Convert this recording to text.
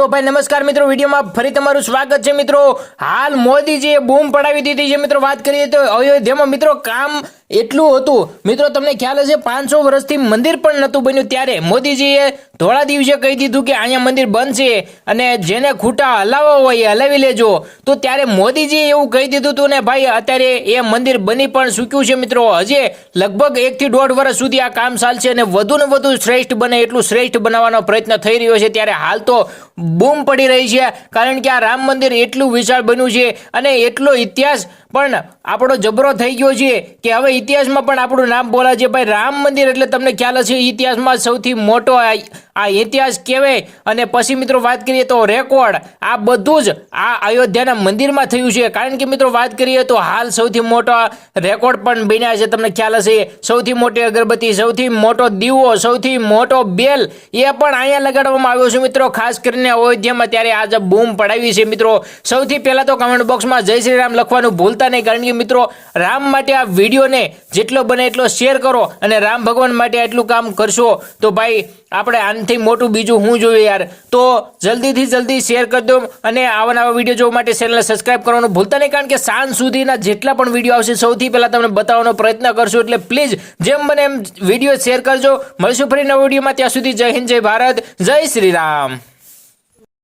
તો ભાઈ નમસ્કાર મિત્રો, વિડીયોમાં ફરી તમારું સ્વાગત છે મિત્રો. હાલ મોદીજીએ બૂમ પડાવી દીધી છે. મિત્રો, વાત કરીએ તો અયોધ્યામાં મિત્રો કામ એટલું હતું. મિત્રો, તમને ખ્યાલ હશે, પાંચસો વર્ષથી મંદિર પણ નહોતું બન્યું ત્યારે. મોદીજીએ ધોળા દિવસે કહી દીધું કે અહીંયા મંદિર બનશે અને જેને ખૂટા હલાવવા હોય એ હલાવી લેજો. તો ત્યારે મોદીજીએ એવું કહી દીધું હતું ને, ભાઈ, અત્યારે એ મંદિર બની પણ ચૂક્યું છે, મિત્રો. હજી લગભગ એકથી દોઢ વર્ષ સુધી આ કામ ચાલશે અને વધુ ને વધુ શ્રેષ્ઠ બને એટલું શ્રેષ્ઠ બનાવવાનો પ્રયત્ન થઈ રહ્યો છે. ત્યારે હાલ તો બૂમ પડી રહી છે, કારણ કે આ રામ મંદિર એટલું વિશાળ બન્યું છે અને એટલો ઇતિહાસ પણ આપણો જબરો થઈ ગયો છે કે હવે ઇતિહાસમાં પણ આપણું નામ બોલાય છે. ભાઈ, રામ મંદિર એટલે તમને ખ્યાલ હશે, ઇતિહાસમાં સૌથી મોટો આ ઇતિહાસ કહેવાય. અને પછી મિત્રો વાત કરીએ તો રેકોર્ડ આ બધું જ આ અયોધ્યાના મંદિરમાં થયું છે. કારણ કે મિત્રો વાત કરીએ તો હાલ સૌથી મોટો રેકોર્ડ પણ બન્યા છે. તમને ખ્યાલ હશે, સૌથી મોટી અગરબત્તી, સૌથી મોટો દીવો, સૌથી મોટો બેલ, એ પણ અહીંયા લગાડવામાં આવ્યો છે મિત્રો. ખાસ કરીને અયોધ્યામાં ત્યારે આજે બૂમ પડાવી છે મિત્રો. સૌથી પહેલાં તો કમેન્ટ બોક્સમાં જય શ્રી રામ લખવાનું ભૂલતા નહીં. કારણ કે મિત્રો, રામ માટે આ વિડીયોને જેટલો બને એટલો શેર કરો અને રામ ભગવાન માટે એટલું કામ કરશો તો ભાઈ, આપણે આનાથી મોટું બીજું હું જોયું યાર. તો જલ્દીથી જલ્દી શેર કરી દો અને આવા નવા વીડિયો જોવા માટે ચેનલને સબસ્ક્રાઇબ કરવાનું ભૂલતા નહીં, કારણ કે સાંજ સુધીના જેટલા પણ વીડિયો આવશે, સૌથી પહેલાં તમને બતાવવાનો પ્રયત્ન કરશું. એટલે પ્લીઝ જેમ બને એમ વીડિયો શેર કરજો. મળશું ફરી નવા વિડીયોમાં. ત્યાં સુધી જય હિન્દ, જય ભારત, જય શ્રી રામ.